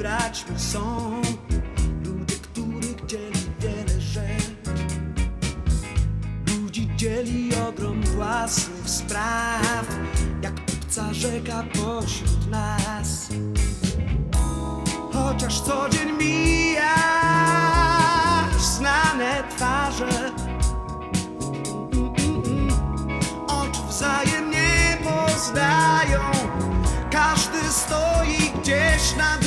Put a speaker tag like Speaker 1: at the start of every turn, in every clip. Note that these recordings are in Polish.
Speaker 1: braćmi są ludzie, których dzieli wiele rzeczy. Ludzi dzieli ogrom własnych spraw, jak obca rzeka pośród nas. Chociaż co dzień mijasz znane twarze, oczy wzajemnie poznają. Każdy stoi Krishna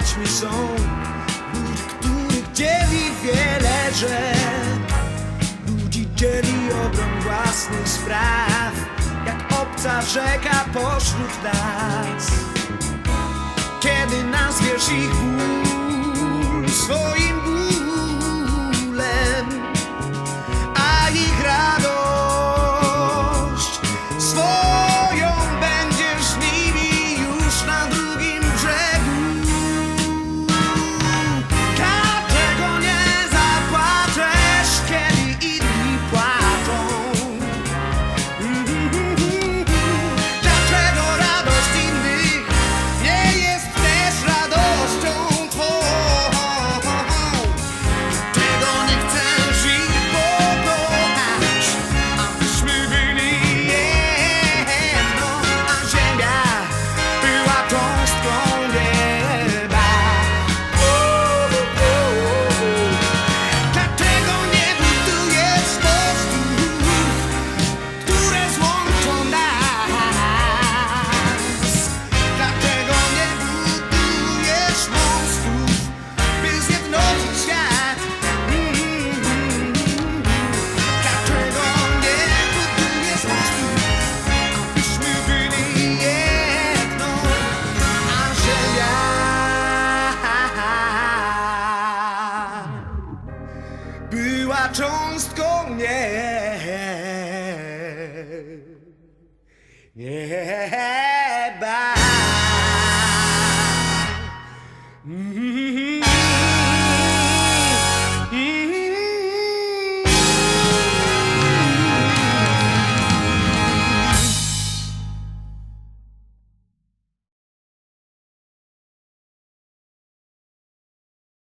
Speaker 1: braćmi są ludzie, których dzieli wiele rzek. Ludzi dzieli ogrom własnych spraw, jak obca rzeka pośród nas. Kiedy nazwiesz ich ból była cząstką mnie. Nie, nie,